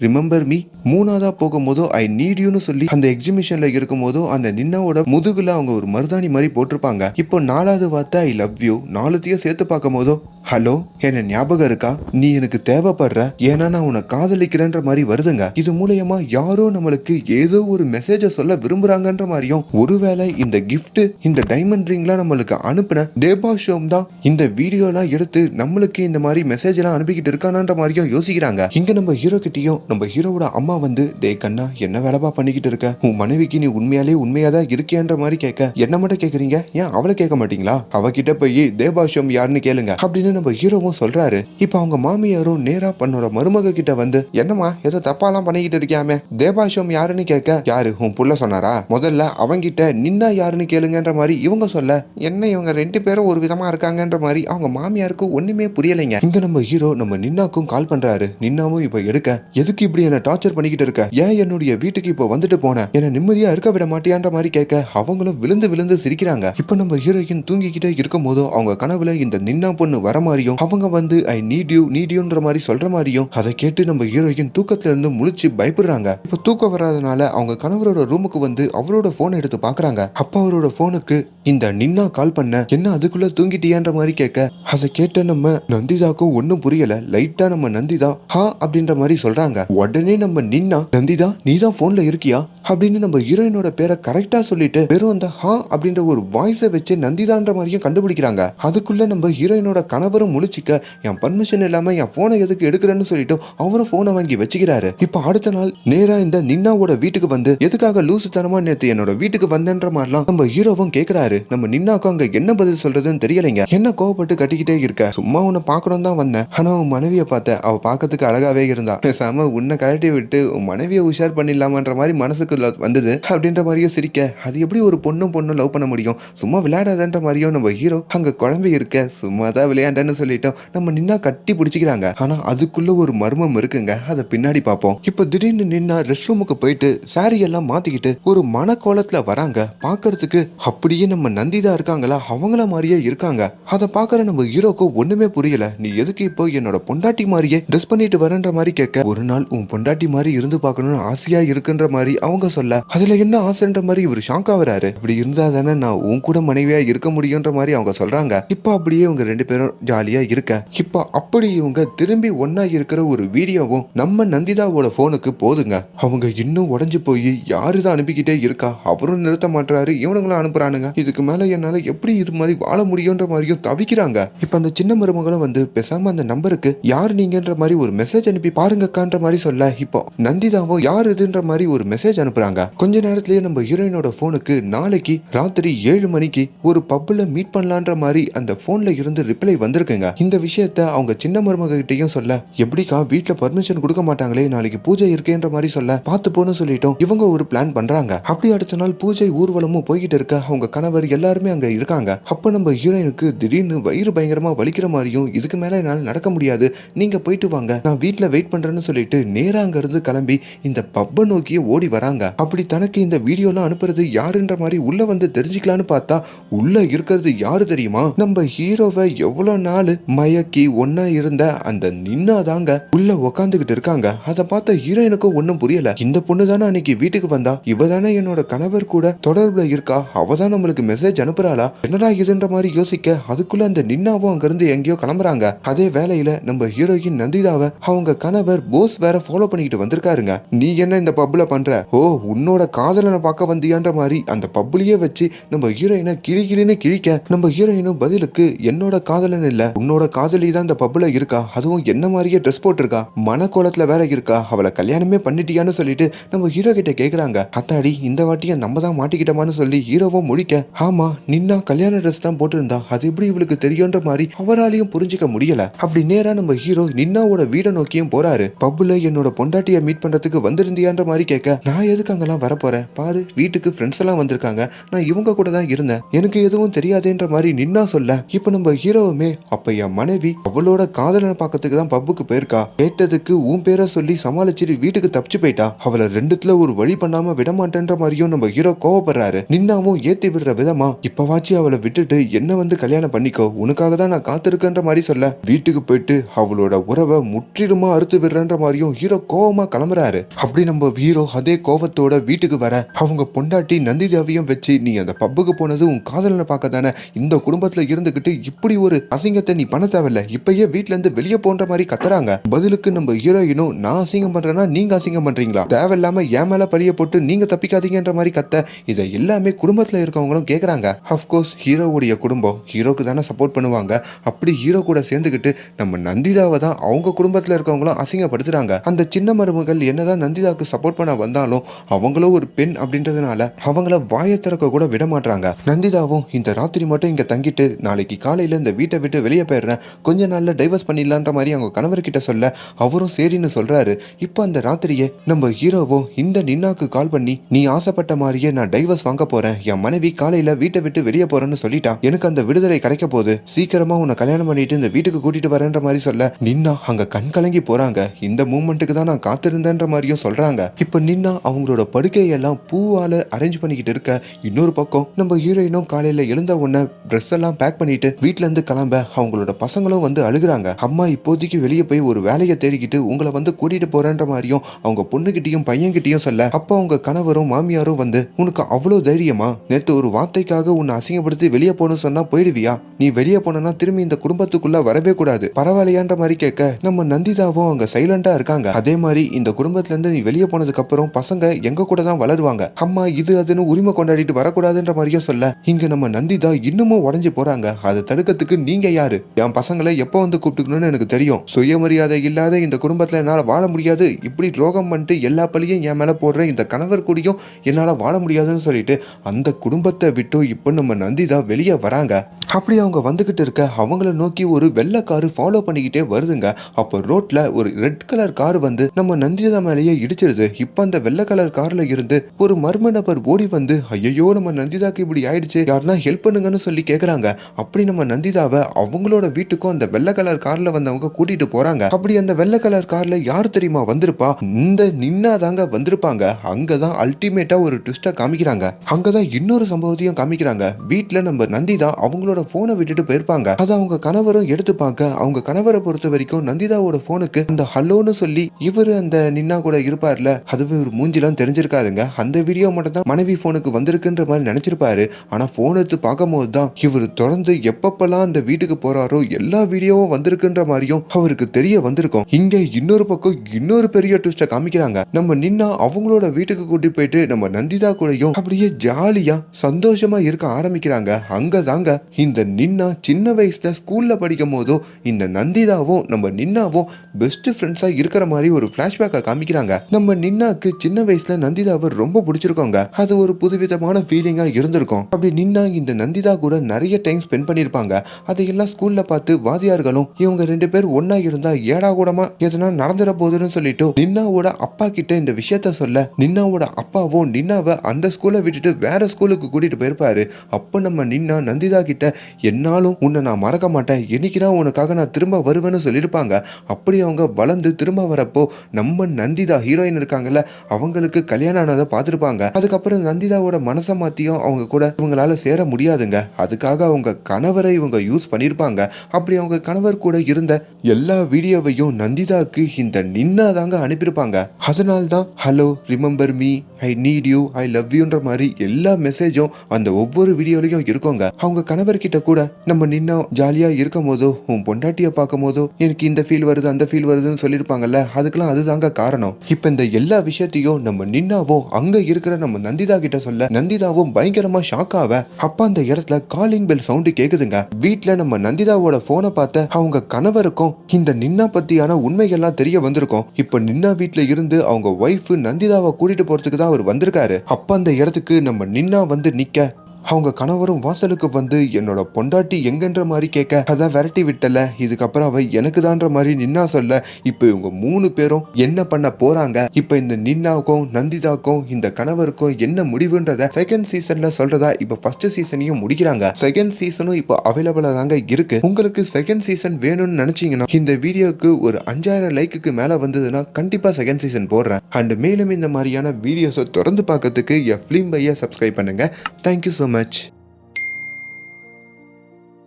ரிமெம்பர் மீ மூணாவதா போகும்போதோ ஐ நீட் யூன்னு சொல்லி அந்த எக்ஸிபிஷன்ல இருக்கும்போதோ அந்த நின்னாவோட முதுகுல அவங்க ஒரு மருதாணி மாதிரி போட்டிருப்பாங்க. இப்போ நாலாவது வார்த்தை ஐ லவ் யூ நாலுத்தையும் சேர்த்து பார்க்கும் போதோ ஹலோ என்ன ஞாபகம் இருக்கா? நீ எனக்கு தேவைப்படுற ஏன்னா நான் உன்னை காதலிக்கிறேன்ற மாதிரி வருதுங்க. இது மூலயமா யாரோ நம்மளுக்கு ஏதோ ஒரு மெசேஜை சொல்ல விரும்புறாங்கன்ற மாதிரியும் ஒருவேளை இந்த கிஃப்ட் இந்த டைமண்ட் ரிங்லாம் நம்மளுக்கு அனுப்பின டேபா ஷோம் தான் இந்த வீடியோலாம் எடுத்து நம்மளுக்கு இந்த மாதிரி மெசேஜ் எல்லாம் அனுப்பிக்கிட்டு இருக்கானான்ற மாதிரியும் யோசிக்கிறாங்க. இங்க நம்ம ஹீரோ கிட்டயும் நம்ம ஹீரோவோட அம்மா வந்து டே கண்ணா என்ன வேலைப்பா பண்ணிக்கிட்டு இருக்க? உன் மனைவிக்கு நீ உண்மையாலே உண்மையா தான் இருக்கியான்ற மாதிரி கேட்க. என்ன மட்டும் கேக்குறீங்க? ஏன் அவளை கேட்க மாட்டீங்களா? அவகிட்ட போய் தேபாஷம் யாருன்னு கேளுங்க. அப்படின்னு நம்ம ஹீரோவும் சொல்றாரு. இப்ப அவங்க மாமியாரும் நேரா பண்ணோட மருமக கிட்ட வந்து என்னம்மா ஏதோ தப்பாலாம் பண்ணிக்கிட்டு இருக்கியாமே? தேபாஷம் யாருன்னு கேட்க யாரு? உன் புள்ள சொன்னாரா? முதல்ல அவங்கிட்ட நின்னா யாருன்னு கேளுங்கன்ற மாதிரி இவங்க சொல்ல என்ன இவங்க ரெண்டு பேரும் ஒரு விதமா இருக்காங்கன்ற மாதிரி அவங்க மாமியாருக்கு ஒண்ணுமே புரியலைங்க. இங்க நம்ம ஹீரோ நம்ம நின்னாக்கும் கால் பண்றாரு. நின்னாவும் இப்ப எடுக்க எதுக்கு இப்படி என்ன டார்ச்சர் பண்ணிக்கிட்டு இருக்க? ஏன் என்னுடைய வீட்டுக்கு இப்போ வந்துட்டு போன? என்ன நிம்மதியா இருக்க விட மாட்டியான்ற மாதிரி கேட்க அவங்களும் விழுந்து விழுந்து சிரிக்கிறாங்க. இப்ப நம்ம ஹீரோயின் தூங்கிக்கிட்டே இருக்கும் போதோ அவங்க கனவுல இந்த நின்னா பொண்ணு வர மாதிரியும் அவங்க வந்து ஐ நீட் யூ நீட் யூன்ற மாதிரி சொல்ற மாதிரியும் அதை கேட்டு நம்ம ஹீரோயின் தூக்கத்துல இருந்து முழிச்சு பயப்படுறாங்க. இப்ப தூக்கம் வராதனால அவங்க கணவரோட ரூமுக்கு வந்து அவரோட போன் எடுத்து பாக்குறாங்க. அப்ப அவரோட போனுக்கு இந்த நின்னா கால் பண்ண என்ன அதுக்குள்ள தூங்கிட்டியான்ற மாதிரி கேட்க? அதை கேட்ட நம்ம நந்திதாக்கும் ஒன்றும் புரியல. லைட்டா நம்ம நந்திதா ஹா அப்படின்ற மாதிரி சொல்றாங்க. உடனே நம்ம நின்னா நந்திதா நீ தான் போன்ல இருக்கியா? அப்படின்னு நம்ம ஹீரோயினோட பேரை கரெக்டா சொல்லிட்டு வெறும் அந்த ஹா அப்படின்ற ஒரு வாய்ஸை வச்சு நந்திதான்ற மாதிரியும் கண்டுபிடிக்கிறாங்க. அதுக்குள்ள நம்ம ஹீரோயினோட அவரும் முழிச்சிக்க என் பர்மிஷன் இல்லாமல் என் ஃபோனை எதுக்கு எடுக்கிறேன்னு சொல்லிட்டு அவரும் ஃபோனை வாங்கி வச்சுக்கிறாரு. இப்போ அடுத்த நாள் நேராக இந்த நின்னாவோட வீட்டுக்கு வந்து எதுக்காக லூசுத்தனமா நேற்று என்னோட வீட்டுக்கு வந்தேன்ற மாதிரிலாம் நம்ம ஹீரோவும் கேட்குறாரு நம்ம நின்னாக்கும் அங்கே என்ன பதில் சொல்றதுன்னு தெரியலைங்க. என்ன கோவப்பட்டு கட்டிக்கிட்டே இருக்க? சும்மா உன்னை பார்க்கணும் தான் வந்தேன். ஆனால் உன் மனைவியை பார்த்த அவ பார்க்கறதுக்கு அழகாவே இருந்தா. பேசாம உன்னை கழட்டி விட்டு உன் மனைவியை உஷார் பண்ணிடலாமான்ற மாதிரி மனசுக்கு வந்தது. அப்படின்ற மாதிரியும் சிரிக்க அது எப்படி ஒரு பொண்ணும் பொண்ணும் லவ் பண்ண முடியும்? சும்மா விளையாடாதன்ற மாதிரியும் நம்ம ஹீரோ அங்கே குழம்பு இருக்க சும்மா தான் விளையாண்டு விளையாண்டன்னு சொல்லிட்டோம். நம்ம நின்னா கட்டி பிடிச்சிக்கிறாங்க. ஆனா அதுக்குள்ள ஒரு மர்மம் இருக்குங்க. அதை பின்னாடி பார்ப்போம் இப்போ திடீர்னு நின்னா ரெஸ்ட் ரூமுக்கு போயிட்டு சாரி எல்லாம் மாத்திக்கிட்டு ஒரு மனக்கோலத்துல வராங்க. பார்க்கறதுக்கு அப்படியே நம்ம நந்திதா இருக்காங்களா? அவங்கள மாதிரியே இருக்காங்க. அதை பார்க்குற நம்ம ஹீரோக்கு ஒண்ணுமே புரியல. நீ எதுக்கு இப்போ என்னோட பொண்டாட்டி மாதிரியே ட்ரெஸ் பண்ணிட்டு வரன்ற மாதிரி கேட்க? ஒரு நாள் உன் பொண்டாட்டி மாதிரி இருந்து பார்க்கணும்னு ஆசையா இருக்குன்ற மாதிரி அவங்க சொல்ல. அதுல என்ன ஆசைன்ற மாதிரி இவர் ஷாக் ஆகுறாரு. இப்படி இருந்தா தானே நான் உன் கூட மனைவியா இருக்க முடியுன்ற மாதிரி அவங்க சொல்றாங்க. இப்போ அப்படியே இவங்க ரெண்டு பேரும் ஜாலியா இருக்க. இப்போ அப்படி இவங்க திரும்பி ஒன்னா இருக்கிற ஒரு வீடியோவும் நம்ம நந்திதாவோட போனுக்கு போதுங்க. அவங்க இன்னும் உடஞ்சு போய் யாரு தான் அனுப்பிக்கிட்டே இருக்கா? அவரும் நிறுத்த மாட்டாரு இவனுங்களும் அனுப்புறானுங்க. இதுக்கு மேல என்னால எப்படி இது மாதிரி வாழ முடியுன்ற மாதிரியும் தவிக்கிறாங்க. இப்ப அந்த சின்ன மருமகளும் வந்து பேசாம அந்த நம்பருக்கு யார் நீங்கன்ற மாதிரி ஒரு மெசேஜ் அனுப்பி பாருங்கக்கான்ற மாதிரி சொல்ல இப்போ நந்திதாவோ யார் இதுன்ற மாதிரி ஒரு மெசேஜ் அனுப்புறாங்க. கொஞ்ச நேரத்திலேயே நம்ம ஹீரோயினோட போனுக்கு நாளைக்கு ராத்திரி ஏழு மணிக்கு ஒரு பப்ல மீட் பண்ணலான்ற மாதிரி அந்த போன்ல இருந்து ரிப்ளை வந்து வந்திருக்குங்க. இந்த விஷயத்த அவங்க சின்ன மருமகிட்டயும் சொல்ல எப்படிக்கா வீட்டுல பர்மிஷன் கொடுக்க மாட்டாங்களே நாளைக்கு பூஜை இருக்கேன்ற மாதிரி சொல்ல பார்த்து போன்னு சொல்லிட்டோம். இவங்க ஒரு பிளான் பண்றாங்க. அப்படி அடுத்த நாள் பூஜை ஊர்வலமும் போய்கிட்டு இருக்க அவங்க கணவர் எல்லாருமே அங்க இருக்காங்க. அப்ப நம்ம ஹீரோயினுக்கு திடீர்னு வயிறு பயங்கரமா வலிக்கிற மாதிரியும் இதுக்கு மேல என்னால் நடக்க முடியாது. நீங்க போயிட்டு வாங்க. நான் வீட்டுல வெயிட் பண்றேன்னு சொல்லிட்டு நேரா அங்க இருந்து கிளம்பி இந்த பப்பை நோக்கியே ஓடி வராங்க. அப்படி தனக்கு இந்த வீடியோலாம் அனுப்புறது யாருன்ற மாதிரி உள்ள வந்து தெரிஞ்சுக்கலான்னு பார்த்தா உள்ள இருக்கிறது யாரு தெரியுமா? நம்ம ஹீரோவை எவ்வளவு நாலு மயக்கி ஒன்னா இருந்த அந்த நின்னா தாங்க உள்ள உக்காந்துகிட்டு இருக்காங்க. அதை பார்த்த ஹீரோயினுக்கும் ஒன்றும் புரியல. இந்த பொண்ணு தானே அன்னைக்கு வீட்டுக்கு வந்தா? இவ தானே என்னோட கணவர் கூட தொடர்புல இருக்கா? அவ தான் நம்மளுக்கு மெசேஜ் அனுப்புறாளா? என்னடா இதுன்ற மாதிரி யோசிக்க அதுக்குள்ள அந்த நின்னாவும் அங்கிருந்து எங்கேயோ கிளம்புறாங்க. அதே வேலையில நம்ம ஹீரோயின் நந்திதாவை அவங்க கணவர் போஸ் வேற ஃபாலோ பண்ணிக்கிட்டு வந்திருக்காருங்க. நீ என்ன இந்த பப்ல பண்ற? ஓ உன்னோட காதலனை பார்க்க வந்தியான்ற மாதிரி அந்த பப்லயே வச்சு நம்ம ஹீரோயினை கிழி கிழின்னு கிழிக்க நம்ம ஹீரோயினும் பதிலுக்கு என்னோட காதலன் இல்ல. இல்ல உன்னோட காதலி தான் இந்த பப்ல இருக்கா? அதுவும் என்ன மாதிரியே ட்ரெஸ் போட்டிருக்கா? மனக்கோலத்துல வேற இருக்கா? அவளை கல்யாணமே பண்ணிட்டியான்னு சொல்லிட்டு நம்ம ஹீரோ கிட்ட கேக்குறாங்க. அத்தாடி இந்த வாட்டியை நம்ம தான் மாட்டிக்கிட்டோமான்னு சொல்லி ஹீரோவும் முடிக்க ஆமா நின்னா கல்யாண ட்ரெஸ் தான் போட்டிருந்தா அது எப்படி இவளுக்கு தெரியுன்ற மாதிரி அவராலையும் புரிஞ்சுக்க முடியல. அப்படி நேரா நம்ம ஹீரோ நின்னாவோட வீடை நோக்கியும் போறாரு. பப்புல என்னோட பொண்டாட்டிய மீட் பண்றதுக்கு வந்திருந்தியான்ற மாதிரி கேட்க நான் எதுக்கு அங்கெல்லாம் வரப்போறேன் பாரு வீட்டுக்கு ஃப்ரெண்ட்ஸ் எல்லாம் வந்திருக்காங்க. நான் இவங்க கூட தான் இருந்தேன். எனக்கு எதுவும் தெரியாதேன்ற மாதிரி நின்னா சொல்ல இப்போ நம்ம ஹீரோவுமே அப்ப என் மனைவி அவளோட காதலனை பார்க்கறதுக்கு தான் பப்புக்கு போயிருக்கா. கேட்டதுக்கு உன் பேரை சொல்லி சமாளிச்சுட்டு வீட்டுக்கு தப்பிச்சு போயிட்டா. அவளை ரெண்டுத்துல ஒரு வழி பண்ணாம விட மாட்டேன்ற மாதிரியும் நம்ம ஹீரோ கோவப்படுறாரு. நின்னாவும் ஏத்தி விடுற விதமா இப்பவாச்சு அவளை விட்டுட்டு என்ன வந்து கல்யாணம் பண்ணிக்கோ உனக்காக தான் நான் காத்திருக்கேன்ற மாதிரி சொல்ல. வீட்டுக்கு போயிட்டு அவளோட உறவை முற்றிலுமா அறுத்து விடுறன்ற மாதிரியும் ஹீரோ கோவமா கிளம்புறாரு. அப்படி நம்ம ஹீரோ அதே கோவத்தோட வீட்டுக்கு வர அவங்க பொண்டாட்டி நந்திதாவையும் வச்சு நீ அந்த பப்புக்கு போனது உன் காதலனை பார்க்க தானே இந்த குடும்பத்துல இருந்துகிட்டு இப்படி ஒரு அசிங்க அசிங்கத்தை நீ பண்ண தேவையில்ல. இப்பயே வீட்ல இருந்து வெளியே போன்ற மாதிரி கத்துறாங்க. பதிலுக்கு நம்ம ஹீரோயினும் நான் அசிங்கம் பண்றேன்னா நீங்க அசிங்கம் பண்றீங்களா? தேவையில்லாம என் மேல பழிய போட்டு நீங்க தப்பிக்காதீங்கன்ற மாதிரி கத்த இதை எல்லாமே குடும்பத்துல இருக்கவங்களும் கேக்குறாங்க. அஃப்கோர்ஸ் ஹீரோவுடைய குடும்பம் ஹீரோக்கு தானே சப்போர்ட் பண்ணுவாங்க. அப்படி ஹீரோ கூட சேர்ந்துக்கிட்டு நம்ம நந்திதாவை தான் அவங்க குடும்பத்துல இருக்கவங்களும் அசிங்கப்படுத்துறாங்க. அந்த சின்ன மருமகள் என்னதான் நந்திதாவுக்கு சப்போர்ட் பண்ண வந்தாலும் அவங்களும் ஒரு பெண் அப்படின்றதுனால அவங்கள வாயை திறக்க கூட விட மாட்டாங்க நந்திதாவும் இந்த ராத்திரி மட்டும் இங்க தங்கிட்டு நாளைக்கு காலையில இந்த வீட்டை விட்டு வெளியே போயிடுறேன். கொஞ்ச நாளில் டைவர்ஸ் பண்ணிடலான்ற மாதிரி அவங்க கணவர்கிட்ட சொல்ல அவரும் சரின்னு சொல்கிறாரு இப்போ அந்த ராத்திரியே நம்ம ஹீரோவோ இந்த நின்னாக்கு கால் பண்ணி நீ ஆசைப்பட்ட மாதிரியே நான் டைவர்ஸ் வாங்க போகிறேன் என் மனைவி காலையில் வீட்டை விட்டு வெளியே போகிறேன்னு சொல்லிட்டா எனக்கு அந்த விடுதலை கிடைக்க போகுது. சீக்கிரமாக உன்னை கல்யாணம் பண்ணிட்டு இந்த வீட்டுக்கு கூட்டிகிட்டு வரேன்ற மாதிரி சொல்ல நின்னா அங்கே கண் கலங்கி போகிறாங்க இந்த மூமெண்ட்டுக்கு தான் நான் காத்திருந்தேன்ற மாதிரியும் சொல்கிறாங்க இப்போ நின்னா அவங்களோட படுக்கையெல்லாம் பூவால் அரேஞ்ச் பண்ணிக்கிட்டு இருக்க இன்னொரு பக்கம் நம்ம ஹீரோயினும் காலையில் எழுந்த உடனே ட்ரெஸ் எல்லாம் பேக் பண்ணிட்டு வீட்டிலேருந்து கிளம்ப அவங்களோட பசங்களும் வந்து அழுகுறாங்க. அம்மா இப்போதைக்கு வெளியே போய் ஒரு வேலையை தேடிக்கிட்டு உங்களை வந்து கூட்டிட்டு போறேன்ற மாதிரியும் அவங்க பொண்ணுகிட்டையும் பையன்கிட்டையும் சொல்ல அப்ப அவங்க கணவரும் மாமியாரும் வந்து உனக்கு அவ்வளோ தைரியமா? நேத்து ஒரு வார்த்தைக்காக உன்னை அசிங்கப்படுத்தி வெளியே போகணும்னு சொன்னா போயிடுவியா? நீ வெளியே போனா திரும்பி இந்த குடும்பத்துக்குள்ள வரவே கூடாது. பரவாயில்லையான்ற மாதிரி கேட்க நம்ம நந்திதாவும் அங்க சைலண்டா இருக்காங்க. அதே மாதிரி இந்த குடும்பத்துல இருந்து நீ வெளியே போனதுக்கு அப்புறம் பசங்க எங்க கூட தான் வளருவாங்க. அம்மா இது அதுன்னு உரிமை கொண்டாடிட்டு வரக்கூடாதுன்ற மாதிரியும் சொல்ல இங்க நம்ம நந்திதா இன்னமும் உடஞ்சு போறாங்க. அதை தடுக்கிறதுக்கு நீங்க யாரு? என் பசங்களை எப்போ வந்து கூப்பிட்டுக்கணும்னு எனக்கு தெரியும். சுயமரியாதை இல்லாத இந்த குடும்பத்தில் என்னால் வாழ முடியாது. இப்படி துரோகம் பண்ணிட்டு எல்லா பழியும் என் மேலே போடுற இந்த கணவர் கூடியும் என்னால் வாழ முடியாதுன்னு சொல்லிட்டு அந்த குடும்பத்தை விட்டு இப்போ நம்ம நந்திதா வெளியே வராங்க. அப்படி அவங்க வந்துக்கிட்டு இருக்க அவங்கள நோக்கி ஒரு வெள்ளை காரு ஃபாலோ பண்ணிக்கிட்டே வருதுங்க. அப்போ ரோட்ல ஒரு ரெட் கலர் கார் வந்து நம்ம நந்திதா மேலேயே இடிச்சிருது. இப்போ அந்த வெள்ளை கலர் கார்ல இருந்து ஒரு மர்ம நபர் ஓடி வந்து ஐயோ நம்ம நந்திதாக்கு இப்படி ஆயிடுச்சு. யாருன்னா ஹெல்ப் பண்ணுங்கன்னு சொல்லி கேக்குறாங்க. அப்படி நம்ம நந்திதாவை அவங்களோட வீட்டுக்கும் அந்த வெள்ளை கலர் கார்ல வந்தவங்க கூட்டிட்டு போறாங்க. அப்படி அந்த வெள்ளை கலர் கார்ல யார் தெரியுமா வந்திருப்பா? இந்த நின்னாதாங்க வந்திருப்பாங்க. அங்கதான் அல்டிமேட்டா ஒரு ட்விஸ்டா காமிக்கிறாங்க. அங்கதான் இன்னொரு சம்பவத்தையும் காமிக்கிறாங்க. வீட்டுல நம்ம நந்திதா அவங்களோட போனை விட்டுட்டு போயிருப்பாங்க. அதை அவங்க கணவரும் எடுத்து பார்க்க அவங்க கணவரை பொறுத்த வரைக்கும் நந்திதாவோட போனுக்கு அந்த ஹலோன்னு சொல்லி இவரு அந்த நின்னா கூட இருப்பார்ல அதுவே ஒரு மூஞ்சிலாம் தெரிஞ்சிருக்காதுங்க. அந்த வீடியோ மட்டும் தான் மனைவி போனுக்கு வந்திருக்குன்ற மாதிரி நினைச்சிருப்பாரு. ஆனா போன் எடுத்து பார்க்கும்போது தான் இவர் தொடர்ந்து எப்பப்பெல்லாம் அந்த வீட்டுக்கு போறாரோ எல்லா வீடியோவும் வந்திருக்குன்ற மாதிரியும் அவருக்கு தெரிய வந்திருக்கும். இங்க இன்னொரு பக்கம் இன்னொரு பெரிய ட்விஸ்ட காமிக்கிறாங்க. நம்ம நின்னா அவங்களோட வீட்டுக்கு கூட்டி போயிட்டு நம்ம நந்திதா கூடயும் அப்படியே ஜாலியா சந்தோஷமா இருக்க ஆரம்பிக்கிறாங்க. அங்கதாங்க இந்த நின்னா சின்ன வயசில் ஸ்கூலில் படிக்கும் போதோ இந்த நந்திதாவும் நம்ம நின்னாவும் பெஸ்ட் ஃப்ரெண்ட்ஸாக இருக்கிற மாதிரி ஒரு பிளாஷ்பேக்கை காமிக்கிறாங்க. நம்ம நின்னாக்கு சின்ன வயசில் நந்திதாவை ரொம்ப பிடிச்சிருக்கோங்க. அது ஒரு புதுவிதமான ஃபீலிங்காக இருந்திருக்கும். அப்படி நின்னா இந்த நந்திதா கூட நிறைய டைம் ஸ்பெண்ட் பண்ணியிருப்பாங்க அதையெல்லாம் ஸ்கூலில் பார்த்து வாதியார்களும் இவங்க ரெண்டு பேர் ஒன்றா இருந்தால் ஏடா கூடமா எதனா நடந்துட போகுதுன்னு சொல்லிட்டு நின்னாவோட அப்பா கிட்ட இந்த விஷயத்த சொல்ல நின்னாவோட அப்பாவும் நின்னாவை அந்த ஸ்கூலை விட்டுட்டு வேற ஸ்கூலுக்கு கூட்டிட்டு போயிருப்பாரு. அப்போ நம்ம நின்னா நந்திதா கிட்ட என்னாலும் உன்னை நான் மறக்க மாட்டேன். என்னைக்குனா உனக்காக நான் திரும்ப வருவேன்னு சொல்லியிருப்பாங்க. அப்படி அவங்க வளர்ந்து திரும்ப வரப்போ நம்ம நந்திதா ஹீரோயின் இருக்காங்கல்ல அவங்களுக்கு கல்யாணம் ஆனதை பார்த்துருப்பாங்க. அதுக்கப்புறம் நந்திதாவோட மனசை மாத்தியும் அவங்க கூட இவங்களால சேர முடியாதுங்க. அதுக்காக அவங்க கணவரை இவங்க யூஸ் பண்ணியிருப்பாங்க. அப்படி அவங்க கணவர் கூட இருந்த எல்லா வீடியோவையும் நந்திதாக்கு இந்த நின்னா தாங்க அனுப்பியிருப்பாங்க. அதனால தான் hello remember me I need you I love யூன்ற மாதிரி எல்லா மெசேஜும் அந்த ஒவ்வொரு வீடியோலையும் இருக்கோங்க. அவங்க கணவர்கிட்ட கூட நம்ம நின்னா ஜாலியா இருக்கும் போதோ உன் பொண்டாட்டிய பார்க்கும் போதோ எனக்கு இந்த ஃபீல் வருது அந்த ஃபீல் வருதுன்னு சொல்லியிருப்பாங்கல்ல அதுக்கெல்லாம் அதுதாங்க காரணம். இப்ப இந்த எல்லா விஷயத்தையும் நம்ம நின்னாவோ அங்க இருக்கிற நம்ம நந்திதா கிட்ட சொல்ல நந்திதாவும் பயங்கரமா ஷாக் ஆவ. அப்ப அந்த இடத்துல காலிங் பெல் சவுண்டு கேக்குதுங்க. வீட்டுல நம்ம நந்திதாவோட போனை பார்த்த அவங்க கணவருக்கும் இந்த நின்னா பத்தியான உண்மைகள்லாம் தெரிய வந்திருக்கும். இப்ப நின்னா வீட்டுல இருந்து அவங்க ஒய்ஃப் நந்திதாவை கூட்டிட்டு போறதுக்கு தான் அவர் வந்திருக்காரு. அப்ப அந்த இடத்துக்கு நம்ம நின்னா வந்து நிக்க அவங்க கணவரும் வாசலுக்கு வந்து என்னோட பொண்டாட்டி எங்கன்ற மாதிரி கேட்க அதான் விரட்டி விட்டல இதுக்கப்புறம் அவ எனக்கு தான்ற மாதிரி நின்னா சொல்ல இப்போ இவங்க மூணு பேரும் என்ன பண்ண போறாங்க? இப்போ இந்த நின்னாக்கும் நந்திதாக்கும் இந்த கணவருக்கும் என்ன முடிவுன்றத செகண்ட் சீசன்ல சொல்றதா இப்போ ஃபர்ஸ்ட் சீசனையும் முடிக்கிறாங்க. செகண்ட் சீசனும் இப்போ அவைலபிளா தாங்க இருக்கு. உங்களுக்கு செகண்ட் சீசன் வேணும்னு நினைச்சீங்கன்னா இந்த வீடியோக்கு ஒரு அஞ்சாயிரம் லைக்குக்கு மேல வந்ததுன்னா கண்டிப்பா செகண்ட் சீசன் போடுறேன். அண்ட் மேலும் இந்த மாதிரியான வீடியோஸை தொடர்ந்து பார்க்கறதுக்கு என் ஃபிலிம் பையை சப்ஸ்கிரைப் பண்ணுங்க. Thank you so much.